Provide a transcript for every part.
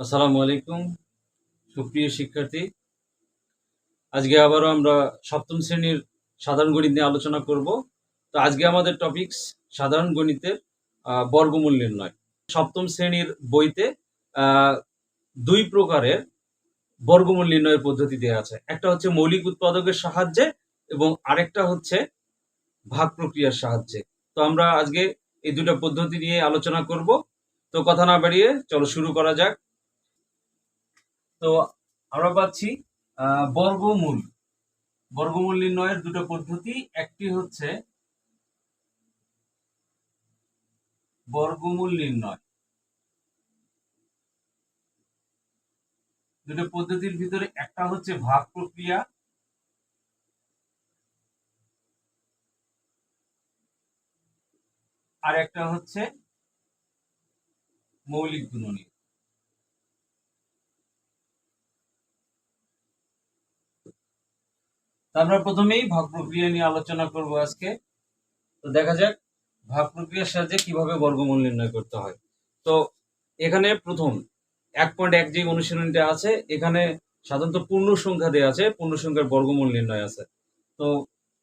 আসসালামু আলাইকুম, সুপ্রিয় শিক্ষার্থী। আজকে আবারও আমরা সপ্তম শ্রেণির সাধারণ গণিত নিয়ে আলোচনা করব। তো আজকে আমাদের টপিকস সাধারণ গণিতের বর্গমূল নির্ণয়। সপ্তম শ্রেণির বইতে দুই প্রকারের বর্গমূল নির্ণয়ের পদ্ধতি দেওয়া আছে। একটা হচ্ছে মৌলিক উৎপাদকের সাহায্যে এবং আরেকটা হচ্ছে ভাগ প্রক্রিয়ার সাহায্যে। তো আমরা আজকে এই দুটা পদ্ধতি নিয়ে আলোচনা করব। তো কথা না বাড়িয়ে চলো শুরু করা যাক। তো আমরা পাচ্ছি বর্গমূল। বর্গমূল নির্ণয়ের দুটো পদ্ধতি। একটি হচ্ছে বর্গমূল নির্ণয়। দুটো পদ্ধতির ভিতরে একটা হচ্ছে ভাগ প্রক্রিয়া। আর একটা হচ্ছে মৌলিক গুণনী আমরা প্রথমেই ভাগ প্রক্রিয়া নিয়ে আলোচনা করব আজকে। তো দেখা যাক ভাগ প্রক্রিয়ার সাহায্যে কীভাবে বর্গমূল নির্ণয় করতে হয়। তো এখানে প্রথম, এক পয়েন্ট এক যে অনুশীলনটা আছে, এখানে সাধারণত পূর্ণ সংখ্যা দেওয়া আছে পূর্ণ সংখ্যার বর্গমূল নির্ণয় আছে। তো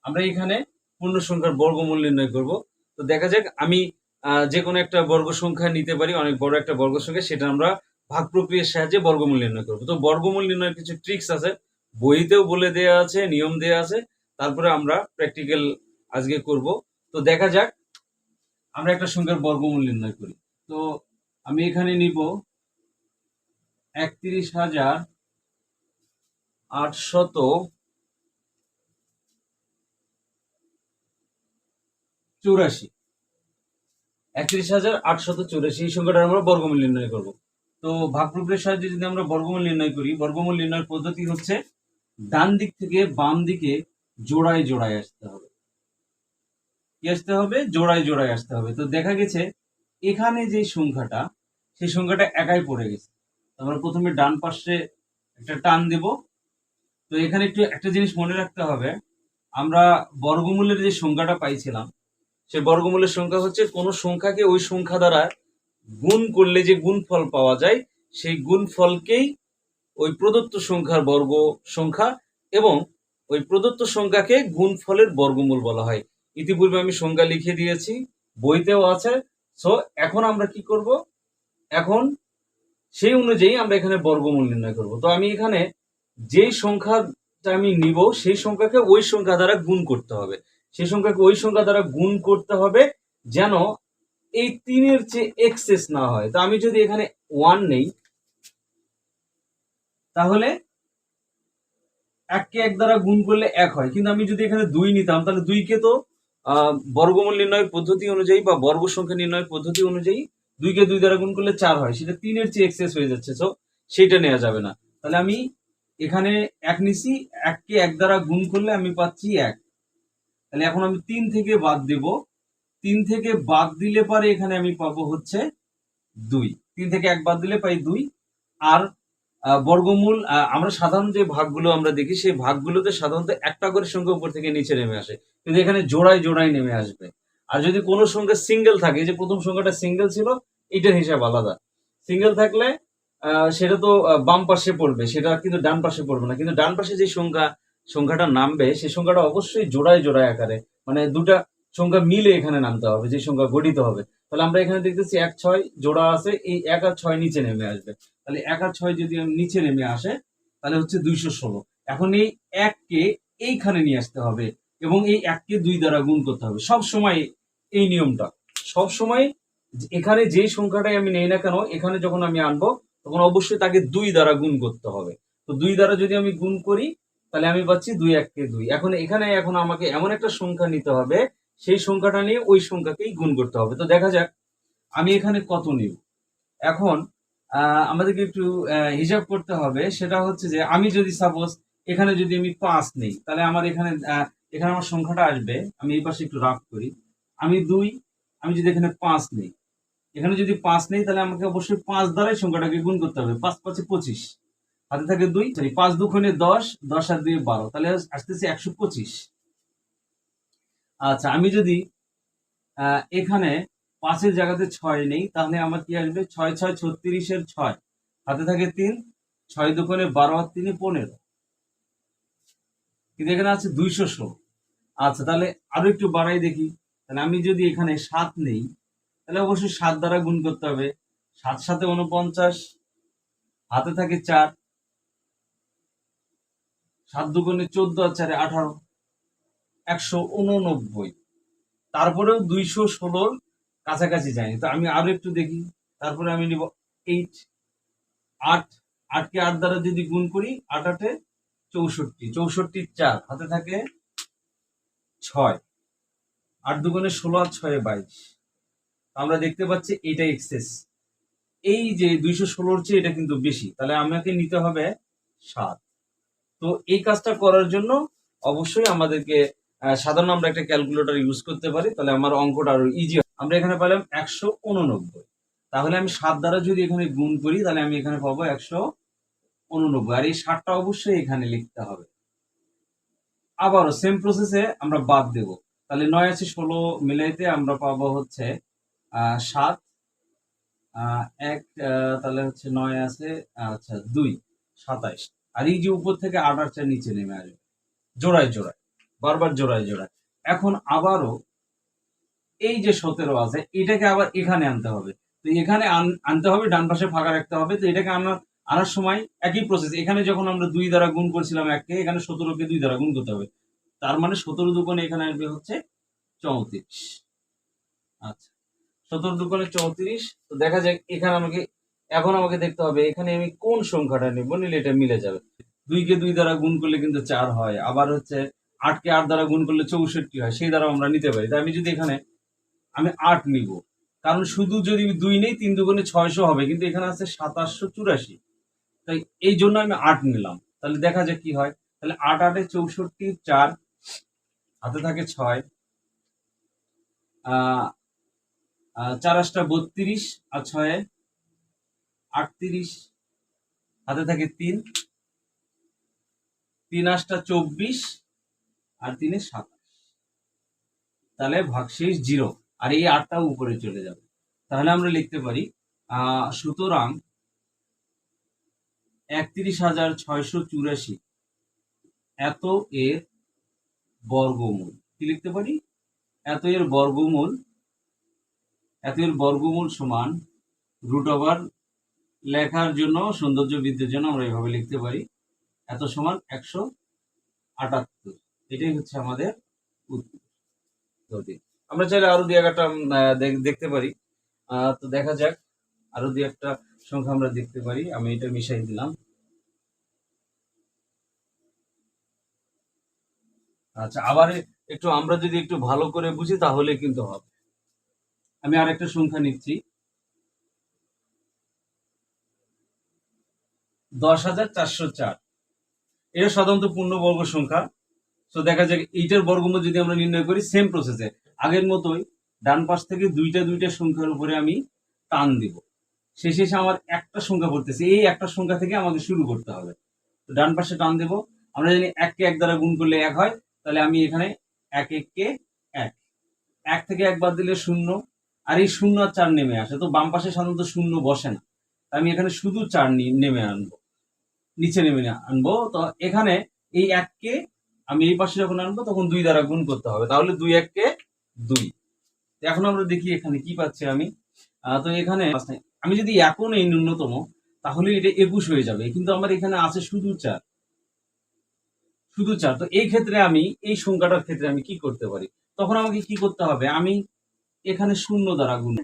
আমরা এখানে পূর্ণ সংখ্যার বর্গমূল নির্ণয় করব। তো দেখা যাক আমি যে কোনো একটা বর্গ সংখ্যা নিতে পারি, অনেক বড় একটা বর্গ সংখ্যা সেটা আমরা ভাগ প্রক্রিয়ার সাহায্যে বর্গমূল নির্ণয় করব। তো বর্গমূল নির্ণয়ের কিছু ট্রিক্স আছে বইতেও বলে দেয়া আছে, নিয়ম দেয়া আছে, তারপরে আমরা প্র্যাকটিক্যাল আজকে করব। তো দেখা যাক, আমরা একটা সংখ্যার বর্গমূল নির্ণয় করি। তো আমি এখানে নিব একত্রিশ হাজার আটশত চৌরাশি। একত্রিশ হাজার আটশত চৌরাশি, এই সংখ্যাটা আমরা বর্গমূল নির্ণয় করব। তো ভাগ প্রক্রিয়ার সাহায্যে যদি আমরা বর্গমূল নির্ণয় করি, বর্গমূল নির্ণয়ের পদ্ধতি হচ্ছে ডান দিক থেকে বাম দিকে জোড়ায় জোড়ায় আসতে হবে। কি আসতে হবে? জোড়ায় জোড়ায় আসতে হবে। তো দেখা গেছে, এখানে যে সংখ্যাটা, সেই সংখ্যাটা একাই পড়ে গেছে। আমরা প্রথমে ডান পাশে একটা টান দেব। তো এখানে একটু, একটা জিনিস মনে রাখতে হবে। আমরা বর্গমূলের যে সংখ্যাটা পাইছিলাম সেই বর্গমূলের সংখ্যা হচ্ছে কোনো সংখ্যাকে ওই সংখ্যা দ্বারা গুণ করলে যে গুণফল পাওয়া যায়, সেই গুণফলকেই ওই প্রদত্ত সংখ্যার বর্গ সংখ্যা এবং ওই প্রদত্ত সংখ্যাকে গুণফলের বর্গমূল বলা হয়। ইতিপূর্বে আমি সংখ্যা লিখে দিয়েছি, বইতেও আছে। সো এখন আমরা কি করব? এখন সেই অনুযায়ী আমরা এখানে বর্গমূল নির্ণয় করব। তো আমি এখানে যেই সংখ্যাটা আমি নিব, সেই সংখ্যাকে ওই সংখ্যা দ্বারা গুণ করতে হবে। সেই সংখ্যাকে ওই সংখ্যা দ্বারা গুণ করতে হবে যেন এই তিনের চেয়ে এক্সেস না হয়। তো আমি যদি এখানে ওয়ান নেই, তাহলে এককে এক দ্বারা গুণ করলে এক হয়। কিন্তু আমি যদি এখানে দুই নিতাম, তাহলে দুইকে তো বর্গমূল নির্ণয় পদ্ধতি অনুযায়ী বা বর্গ সংখ্যা নির্ণয় পদ্ধতি অনুযায়ী দুইকে দুই দ্বারা গুণ করলে চার হয়। সেটা তিনের চেয়ে এক্সেস হয়ে যাচ্ছে তো সেটা নেওয়া যাবে না। তাহলে আমি এখানে এক নিছি এককে এক দ্বারা গুণ করলে আমি পাচ্ছি এক। তাহলে এখন আমি তিন থেকে বাদ দেব। তিন থেকে বাদ দিলে পরে এখানে আমি পাবো হচ্ছে দুই। তিন থেকে এক বাদ দিলে পাই দুই। আর বর্গমূল আমরা সাধারণ যে ভাগগুলো আমরা দেখি, সেই ভাগগুলোতে সাধারণত একটা করে সংখ্যা উপর থেকে নিচে নেমে আসে। কিন্তু এখানে জোড়ায় জোড়ায় নেমে আসবে। আর যদি কোনো সংখ্যা সিঙ্গেল থাকে যে প্রথম সংখ্যাটা সিঙ্গেল ছিল, এটার হিসাব আলাদা। সিঙ্গেল থাকলে সেটা তো বাম পাশে পড়বে, সেটা কিন্তু ডান পাশে পড়বে না। কিন্তু ডান পাশে যে সংখ্যা, সংখ্যাটা নামবে সেই সংখ্যাটা অবশ্যই জোড়ায় জোড়ায় আকারে মানে দুটা সংখ্যা মিলে এখানে নামতে হবে, যে সংখ্যা গঠিত হবে। তাহলে আমরা এখানে দেখতেছি এক, ছয় জোড়া আছে, এই এক আর ছয় নিচে নেমে আসবে। তাহলে এক আর ছয় যদি নিচে নেমে আসে, তাহলে হচ্ছে দুইশো ষোলো। এখন এই এককে এইখানে নিয়ে আসতে হবে এবং এই এককে দুই দ্বারা গুণ করতে হবে। সব সময় এই নিয়মটা। সব সময় এখানে যে সংখ্যাটাই আমি নেই না কেন, এখানে যখন আমি আনব, তখন অবশ্যই তাকে দুই দ্বারা গুণ করতে হবে। তো দুই দ্বারা যদি আমি গুণ করি, তাহলে আমি পাচ্ছি দুই এককে দুই। এখন এখানে এখন আমাকে এমন একটা সংখ্যা নিতে হবে সেই সংখ্যাটা নিয়ে ওই সংখ্যাকেই গুণ করতে হবে। তো দেখা যাক, আমি এখানে কত নিব? এখন আমাদেরকে একটু হিসাব করতে হবে। সেটা হচ্ছে যে, আমি যদি সাপোজ এখানে যদি আমি পাঁচ নেই, তাহলে আমার এখানে এখানে আমার সংখ্যাটা আসবে। আমি এই পাশে একটু রাফ করি। আমি দুই, আমি যদি এখানে পাঁচ নেই, এখানে যদি পাঁচ নেই, তাহলে আমাকে অবশ্যই পাঁচ দ্বারাই সংখ্যাটাকে গুণ করতে হবে। পাঁচ পাঁচে পঁচিশ, হাতে থাকে দুই পাঁচ দুখনে দশ দশ আর দুই বারো, তাহলে আসতেছে একশো পঁচিশ। আচ্ছা আমি যদি এখানে পাঁচের জায়গাতে ছয় নেই, তাহলে আমার কি আসবে? ছয় ছয়, ছত্রিশের ছয়। হাতে থাকে তিন, ছয় দোকানে বারো আর তিনে পনেরো। কিন্তু এখানে আছে দুইশো ষোলো। আচ্ছা তাহলে আরও একটু বাড়াই দেখি। তাহলে আমি যদি এখানে সাত নেই, তাহলে অবশ্যই সাত দ্বারা গুণ করতে হবে। সাত সাথে উনপঞ্চাশ হাতে থাকে চার। সাত দুগুণে চোদ্দ আর চারে আঠারো। একশো উননব্বই। তারপরেও দুইশো ষোলোর কাছাকাছি যায়নি। তো আমি আরও একটু দেখি। তারপরে আমি নিব এইট আট আটকে আট দ্বারা যদি গুণ করি, আট আটে চৌষট্টি। চৌষট্টি চার, হাতে থাকে ছয়। আট দুগুণে ষোলো আর ছয়ে বাইশ। আমরা দেখতে পাচ্ছি এইটা এক্সেস এই যে দুইশো ষোলোর চেয়ে এটা কিন্তু বেশি, তাহলে আমাকে নিতে হবে সাত। তো এই কাজটা করার জন্য অবশ্যই আমাদেরকে সাধারণ আমরা একটা ক্যালকুলেটর ইউজ করতে পারি, তাহলে আমার অঙ্কটা আরও ইজি আমরা এখানে পেলাম একশো উননব্বই। তাহলে আমি সাত দ্বারা যদি এখানে গুণ করি, তাহলে আমি এখানে পাবো একশো উননব্বই। আর এই ষাটটা অবশ্যই এখানে লিখতে হবে। আবারও সেম প্রসেসে আমরা বাদ দেব। তাহলে নয় আছে ষোলো, মিলাইতে আমরা পাবো হচ্ছে সাত এক তাহলে হচ্ছে নয় আছে আচ্ছা দুই, সাতাইশ। আর এই যে উপর থেকে আট আটটা নিচে নেমে আসবে। জোড়ায় জোড়ায়। বারবার জোড়ায় জোড়ায়। এখন আবারও এই যে সতেরো আছে, এটাকে আবার এখানে আনতে হবে। তো এখানে আন- আনতে হবে, ডান পাশে ফাঁকা রাখতে হবে। তো এটাকে আনার আনার সময় একই প্রসেস এখানে যখন আমরা দুই দ্বারা গুণ করছিলাম এককে, এখানে সতেরোকে দুই দ্বারা গুণ করতে হবে। তার মানে সতেরো দুগুণে এখানে আসবে হচ্ছে চৌত্রিশ। আচ্ছা সতেরো দুগুণে চৌত্রিশ, তো দেখা যাক এখানে আমাকে, এখন আমাকে দেখতে হবে, এখানে আমি কোন সংখ্যাটা নেব? নিলে এটা মিলে যাবে। দুইকে দুই দ্বারা গুণ করলে কিন্তু চার হয়। আবার হচ্ছে আটকে আট দ্বারা গুণ করলে চৌষট্টি হয়, সেই দ্বারা আমরা নিতে পারি। তাই আমি যদি এখানে, আমি আট নিব। কারণ শুধু যদি দুই নেই, তিন দুগুণে ছয়শো হবে, কিন্তু এখানে আছে সাতাশশো চুরাশি। তাই এই জন্য আমি আট নিলাম। তাহলে দেখা যাক কি হয়। তাহলে আট আটে চৌষট্টি, চার, হাতে থাকে ছয় চার আটটা বত্রিশ, আর ছয়ে আটত্রিশ, হাতে থাকে তিন। তিন আটটা চব্বিশ আর তিনে সাতাশ। তাহলে ভাগশেষ জিরো। আর এই আটটা উপরে চলে যাবে। তাহলে আমরা লিখতে পারি সুতরাং একত্রিশ হাজার ছয়শো চুরাশি এত এর বর্গমূল। কি লিখতে পারি? এত এর বর্গমূল, এত এর বর্গমূল সমান রুট ওভার লেখার জন্য, সৌন্দর্য বৃদ্ধির জন্য আমরা এভাবে লিখতে পারি। এত সমান একশো আটাত্তর। এটাই হচ্ছে আমাদের ধরি। আমরা চাইলে আরও দুই একটা দেখতে পারি। তো দেখা যাক, আরও দুই একটা সংখ্যা আমরা দেখতে পারি। আমি এটা মিশাই দিলাম। আচ্ছা আবার একটু আমরা যদি একটু ভালো করে বুঝি, তাহলে কিন্তু হবে। আমি আরেকটা সংখ্যা নিচ্ছি। দশ হাজার চারশো চার। এটা সাধারণত পূর্ণবর্গ সংখ্যা তো দেখা যাক, এইটার বর্গমূল যদি আমরা নির্ণয় করি সেম প্রসেসে আগের মতোই, ডান পাশ থেকে দুইটা দুইটা সংখ্যার উপরে আমি টান দিব। শেষে আমার একটা সংখ্যা পড়তেছে, এই একটা সংখ্যা থেকে আমাকে শুরু করতে হবে। তো ডান পাশে টান দেব। আমরা জানি এককে এক দ্বারা গুণ করলে এক হয়, তাহলে আমি এখানে এক এককে এক। এক থেকে একবার দিলে শূন্য, আর এই শূন্য আর চার নেমে আসে। তো বাম পাশে সাধারণত শূন্য বসে না। আমি এখানে শুধু চার নেমে আনব। নিচে নেমে আনব। তো এখানে এই এককে আমি এই পাশে যখন আনব, তখন দুই দ্বারা গুণ করতে হবে। তাহলে দুই এককে দুই। এখন আমরা দেখি এখানে কি পাচ্ছি আমি। তো এখানে আমি যদি এখন এই ন্যূনতম, তাহলে এটা একুশ হয়ে যাবে। কিন্তু আমার এখানে আছে শুধু চার। শুধু চার। তো এই ক্ষেত্রে আমি, এই সংখ্যাটার ক্ষেত্রে আমি কি করতে পারি? তখন আমাকে কি করতে হবে? আমি এখানে শূন্য দ্বারা গুণ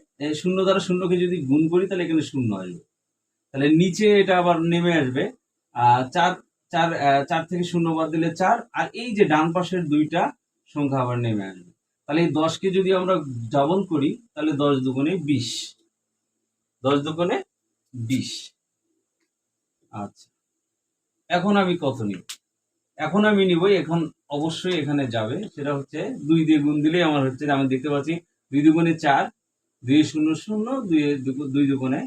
শূন্য দ্বারা শূন্যকে যদি গুণ করি, তাহলে এখানে শূন্য আসবে। তাহলে নিচে এটা আবার নেমে আসবে। আহ চার চার চার থেকে শূন্য বাদ দিলে চার, আর এই যে ডান পাশের দুইটা সংখ্যা আবার নেমে আসবে। তাহলে এই দশকে যদি আমরা ডাবল করি, তাহলে দশ দুগুণে বিশ। দশ দুগুণে বিশ। আচ্ছা। এখন আমি কত নিব? এখন আমি নিব এখন অবশ্যই এখানে যাবে। সেটা হচ্ছে দুই দিয়ে গুণ দিলেই আমার হচ্ছে, আমি দেখতে পাচ্ছি দুই দুগুণে চার, দুই শূন্য শূন্য, দুই দুই দুগুণে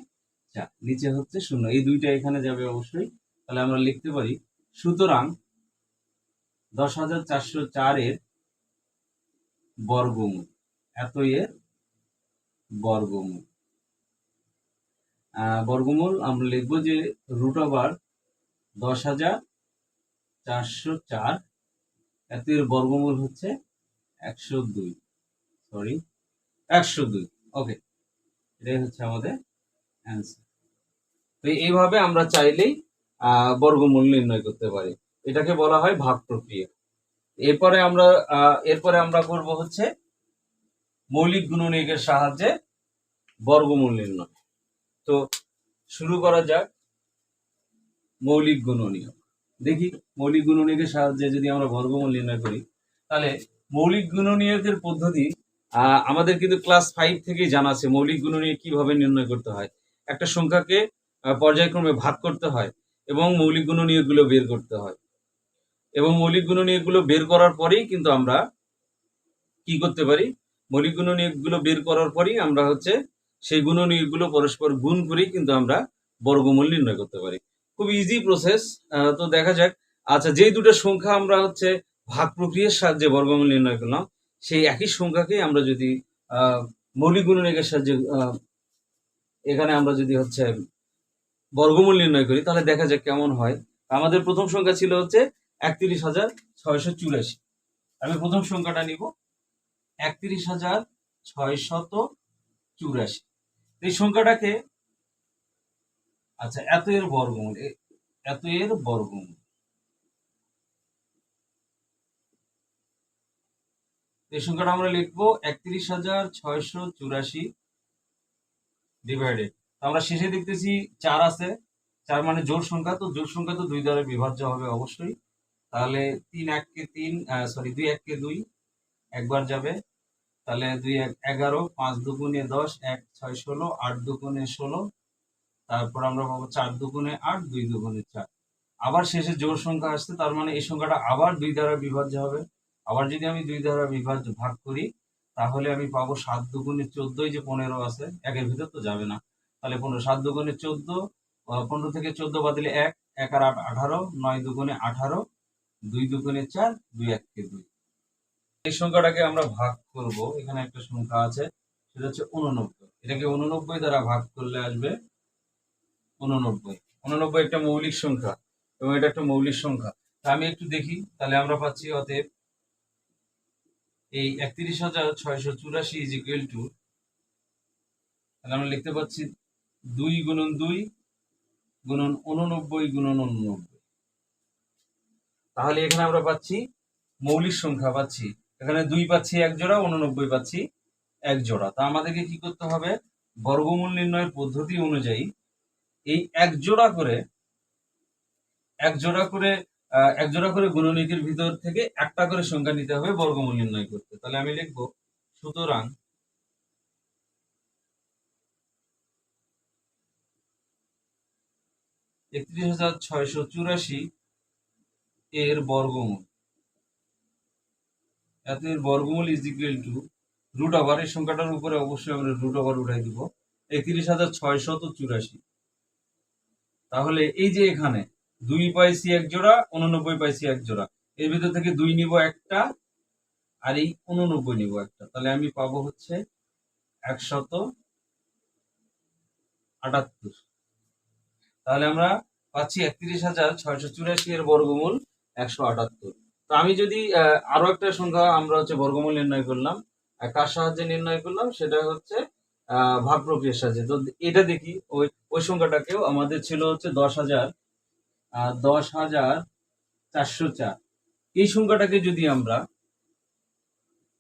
চার। নিচে হচ্ছে শূন্য। এই দুইটা এখানে যাবে অবশ্যই। তাহলে আমরা লিখতে পারি সুতরাং দশ হাজার চারশো চারের বর্গমূল এত এর বর্গমূল বর্গমূল আমরা লিখব যে রুট ওভার দশ হাজার চারশো চার এত এর বর্গমূল হচ্ছে একশো দুই। সরি একশো দুই। ওকে এটাই হচ্ছে আমাদের অ্যান্সার তো এইভাবে আমরা চাইলেই বর্গমূল নির্ণয় করতে পারি। এটাকে বলা হয় ভাগ প্রক্রিয়া। এরপরে আমরা এরপরে আমরা করব হচ্ছে মৌলিক গুণনীয়কের সাহায্যে বর্গমূল নির্ণয়। তো শুরু করা যাক মৌলিক গুণনীয়ক দেখি মৌলিক গুণনীয়কের সাহায্যে যদি আমরা বর্গমূল নির্ণয় করি, তাহলে মৌলিক গুণনীয়কের পদ্ধতি আমাদের কিন্তু ক্লাস ফাইভ থেকেই জানা আছে মৌলিক গুণনীয়ক কীভাবে নির্ণয় করতে হয়। একটা সংখ্যাকে পর্যায়ক্রমে ভাগ করতে হয়। এবং মৌলিক গুণনীয়কগুলো বের করতে হয়। এবং মৌলিক গুণনীয়কগুলো বের করার পরেই কিন্তু আমরা কি করতে পারি? মৌলিক গুণনীয়কগুলো বের করার পরেই আমরা হচ্ছে সেই গুণনীয়কগুলো পরস্পর গুণ করেই কিন্তু আমরা বর্গমূল নির্ণয় করতে পারি। খুব ইজি প্রসেস তো দেখা যাক। আচ্ছা যেই দুটো সংখ্যা আমরা হচ্ছে ভাগ প্রক্রিয়ার সাহায্যে বর্গমূল নির্ণয় করলাম, সেই একই সংখ্যাকে আমরা যদি মৌলিক গুণনীয়কের সাহায্যে এখানে আমরা যদি হচ্ছে বর্গমূল নির্ণয় করি, তাহলে দেখা যাক কেমন হয়। আমাদের প্রথম সংখ্যা ছিল হচ্ছে একত্রিশ হাজার ছয়শো চুরাশি। আমি প্রথম সংখ্যাটা নিব, একত্রিশ হাজার ছয়শত চুরাশি। এই সংখ্যাটাকে আচ্ছা এত এর বর্গমূল এত এর বর্গমূল। এই সংখ্যাটা আমরা লিখব একত্রিশ হাজার ছয়শো চুরাশি ডিভাইডেড আমরা শেষে দেখতেছি চার আছে। চার মানে জোড় সংখ্যা, তো জোড় সংখ্যা তো দুই দ্বারা বিভাজ্য হবে অবশ্যই। তাহলে তিন এককে তিন সরি দুই এককে দুই একবার যাবে। তাহলে দুই এক, এগারো, পাঁচ দুগুণে দশ, এক, ছয়, ষোলো, আট দুগুণে ষোলো। তারপর আমরা পাবো চার দুগুণে আট, দুই দুগুণে চার। আবার শেষে জোড় সংখ্যা আসছে, তার মানে এই সংখ্যাটা আবার দুই দ্বারা বিভাজ্য হবে। আবার যদি আমি দুই দ্বারা বিভাজ্য ভাগ করি, তাহলে আমি পাবো সাত দুগুণে চোদ্দই যে পনেরো আছে, একের ভিতর তো যাবে না। তাহলে পনেরো, সাত দুগুণে চোদ্দ পনেরো থেকে চোদ্দ বাদিলে এক এক আর আট আঠারো, নয় দুগুণে আঠারো, দুই দুগুণে চার, দুই এককে দুই। এই সংখ্যাটাকে আমরা ভাগ করব। এখানে একটা সংখ্যা আছে, সেটা হচ্ছে উননব্বই। এটাকে উননব্বই দ্বারা ভাগ করলে আসবে উননব্বই। উননব্বই একটা মৌলিক সংখ্যা, এবং এটা একটা মৌলিক সংখ্যা। আমি একটু দেখি, তাহলে আমরা পাচ্ছি অতএব এই একত্রিশ হাজার ছয়শো চুরাশি ইজ ইকুয়াল টু তাহলে আমরা লিখতে পাচ্ছি দুই গুণন দুই গুণন উননব্বই গুণন উননব্বই তাহলে এখানে আমরা পাচ্ছি মৌলিক সংখ্যা, পাচ্ছি। এখানে দুই পাচ্ছি এক জোড়া উননব্বই পাচ্ছি এক জোড়া। তা আমাদেরকে কি করতে হবে? বর্গমূল নির্ণয়ের পদ্ধতি অনুযায়ী এই এক জোড়া করে, এক জোড়া করে এক জোড়া করে গুণনীকের ভিতর থেকে একটা করে সংখ্যা নিতে হবে বর্গমূল নির্ণয় করতে। তাহলে আমি লিখব, সুতরাং একত্রিশ হাজার ছয়শো চুরাশি এর বর্গমূল। এত এর বর্গমূল is equal to root over এই সংখ্যাটার উপরে অবশ্যই আমরা রুট ওভার উঠাই দিব। একত্রিশ হাজার ছয়শত চুরাশি। তাহলে এই যে এখানে দুই পাইছি এক জোড়া, উননব্বই পাইছি এক জোড়া। এর ভিতর থেকে দুই নিব একটা, আর এই উননব্বই নিব একটা। তাহলে আমি পাবো হচ্ছে একশত আটাত্তর। তাহলে আমরা পাচ্ছি একত্রিশ হাজার ছয়শো চুরাশি এর বর্গমূল একশো আটাত্তর। তো আমি যদি আরও একটা সংখ্যা আমরা হচ্ছে বর্গমূল নির্ণয় করলাম কার সাহায্যে নির্ণয় করলাম সেটা হচ্ছে ভাগ প্রক্রিয়ার সাহায্যে। তো এটা দেখি, ওই ওই সংখ্যাটাকেও আমাদের ছিল হচ্ছে দশ হাজার দশ হাজার চারশো চার। এই সংখ্যাটাকে যদি আমরা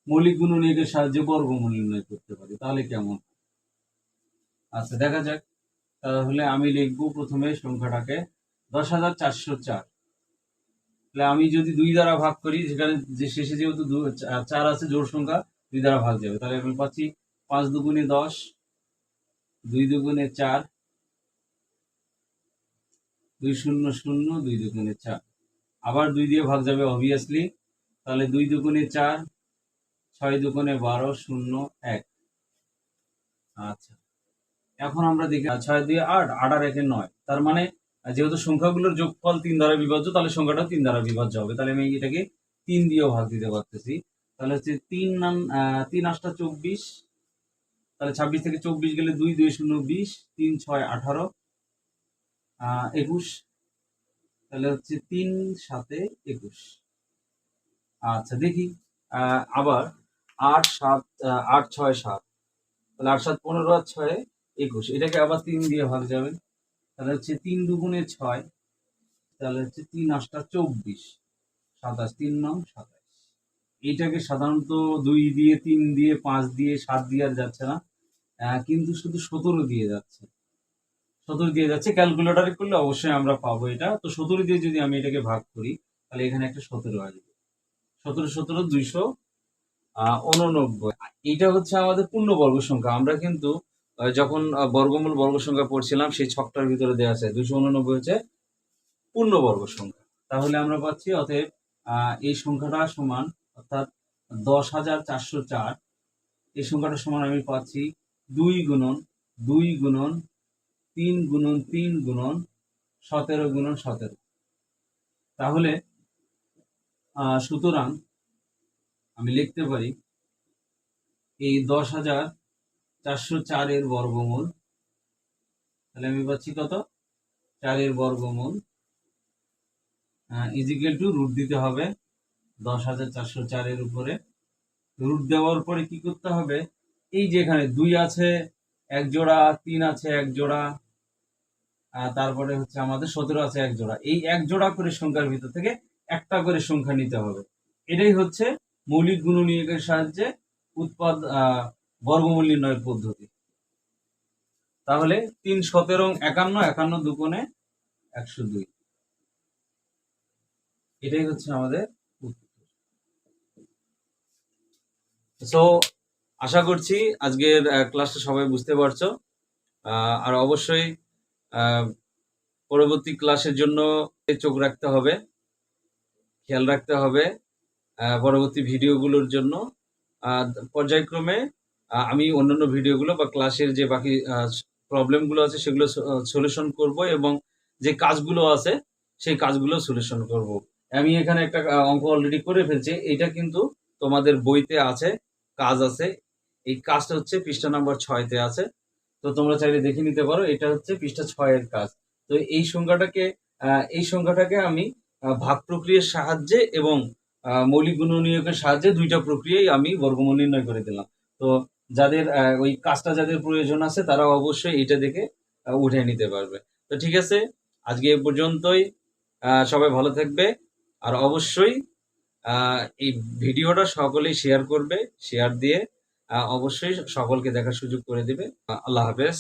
মৌলিক গুণনীয়কের সাহায্যে বর্গমূল নির্ণয় করতে পারি, তাহলে কেমন আচ্ছা দেখা যাক। তাহলে আমি লিখব প্রথমে সংখ্যাটাকে দশ হাজার চারশো চার। তাহলে আমি যদি দুই দ্বারা ভাগ করি যেখানে যে শেষে যেহেতু চার আছে জোর সংখ্যা, দুই দ্বারা ভাগ যাবে। তাহলে আমি পাচ্ছি পাঁচ দুগুণে দশ, দুই দুগুণে চার, দুই শূন্য শূন্য, দুই দুগুণে চার। আবার দুই দিয়ে ভাগ যাবে অবভিয়াসলি তাহলে দুই দুগুণে চার, ছয় দুগুণে বারো, শূন্য, এক। আচ্ছা। এখন আমরা দেখি ছয়, দুই, আট আট আর একে নয়। তার মানে যেহেতু সংখ্যাগুলোর যোগফল তিন দ্বারা বিভাজ্য, তাহলে সংখ্যাটা তিন দ্বারা বিভাজ্য হবে। তাহলে আমি এটাকে তিন দিয়েও ভাগ দিতে পারতেছি। তাহলে হচ্ছে তিন নান তিন আটটা চব্বিশ, তাহলে ছাব্বিশ থেকে চব্বিশ গেলে দুই দুই শূন্য বিশ, তিন, ছয়, আঠারো একুশ, তাহলে হচ্ছে তিন, সাতে একুশ। আচ্ছা দেখি আবার আট, সাত আট, ছয়, সাত, তাহলে আট, সাত, পনেরো আর ছয় একুশ। এটাকে আবার তিন দিয়ে ভাগ যাবে তাহলে হচ্ছে তিন দুগুণে ছয়, তাহলে হচ্ছে তিন আটটা চব্বিশ। সাতাশ তিন নং সাতাশ এটাকে সাধারণত দুই দিয়ে, তিন দিয়ে, পাঁচ দিয়ে, সাত দিয়ে আর যাচ্ছে না। কিন্তু শুধু সতেরো দিয়ে যাচ্ছে। সতেরো দিয়ে যাচ্ছে। ক্যালকুলেটারে করলে অবশ্যই আমরা পাবো এটা। তো সতেরো দিয়ে যদি আমি এটাকে ভাগ করি, তাহলে এখানে একটা সতেরো আসবে। সতেরো সতেরো, দুইশো উননব্বই। এটা হচ্ছে আমাদের পূর্ণ বর্গ সংখ্যা। আমরা কিন্তু যখন বর্গমূল বর্গ সংখ্যা পড়ছিলাম, সেই ছকটার ভিতরে দেওয়া আছে। দুশো উননব্বই হচ্ছে পূর্ণ বর্গ সংখ্যা তাহলে আমরা পাচ্ছি, অতএব এই সংখ্যাটা সমান, অর্থাৎ দশ হাজার চারশো চার। এই সংখ্যাটা সমান আমি পাচ্ছি দুই গুণন দুই গুণন, তিন গুণন তিন গুণন, সতেরো গুণন, সতেরো। তাহলে সুতরাং আমি লিখতে পারি, এই দশ হাজার চারশো চারের বর্গমূল। তাহলে আমি পাচ্ছি কত? চারের বর্গমূল। ইজিক্যাল টু রুট দিতে হবে দশ হাজার চারশো চারের উপরে। রুট দেওয়ার পরে কি করতে হবে? এই যে এখানে দুই আছে, এক জোড়া, তিন আছে, এক জোড়া। তারপরে হচ্ছে আমাদের সতেরো আছে, এক জোড়া। এই এক জোড়া করে সংখ্যার ভিতর থেকে একটা করে সংখ্যা নিতে হবে। এটাই হচ্ছে মৌলিক গুণনীয়কের সাহায্যে উৎপাদ বর্গমূল নির্ণয়ের পদ্ধতি। তাহলে তিন সতেরো একান্ন একান্ন দুকোণে একশো দুই। এটাই হচ্ছে আমাদের সো আশা করছি আজকের ক্লাসটা সবাই বুঝতে পারছ। আর অবশ্যই পরবর্তী ক্লাসের জন্য চোখ রাখতে হবে, খেয়াল রাখতে হবে পরবর্তী ভিডিওগুলোর জন্য। পর্যায়ক্রমে আমি অন্যান্য ভিডিওগুলো বা ক্লাসের যে বাকি প্রবলেমগুলো আছে সেগুলো সলিউশন করব এবং যে কাজগুলো আছে সেই কাজগুলো সলিউশন করব। আমি এখানে একটা অঙ্ক অলরেডি করে ফেলছি। এটা কিন্তু তোমাদের বইতে আছে, কাজ আছে। এই কাজটা হচ্ছে পৃষ্ঠা নাম্বার ছয়তে আছে। তো তোমরা চাইলে দেখে নিতে পারো, এটা হচ্ছে পৃষ্ঠা ছয়ের কাজ। তো এই সংখ্যাটাকে এই সংখ্যাটাকে আমি ভাগ প্রক্রিয়ার সাহায্যে এবং মৌলিক গুণনীয়কের সাহায্যে দুইটা প্রক্রিয়াই আমি বর্গমূল নির্ণয় করে দিলাম। তো যাদের ওই কাজটা যাদের প্রয়োজন আছে তারা অবশ্যই এটা দেখে উঠে নিতে পারবে। তো ঠিক আছে, আজকে এ পর্যন্তই। সবাই ভালো থাকবে। আর অবশ্যই এই ভিডিওটা সকলেই শেয়ার করবে শেয়ার দিয়ে অবশ্যই সকলকে দেখার সুযোগ করে দেবে। আল্লাহ হাফেজ।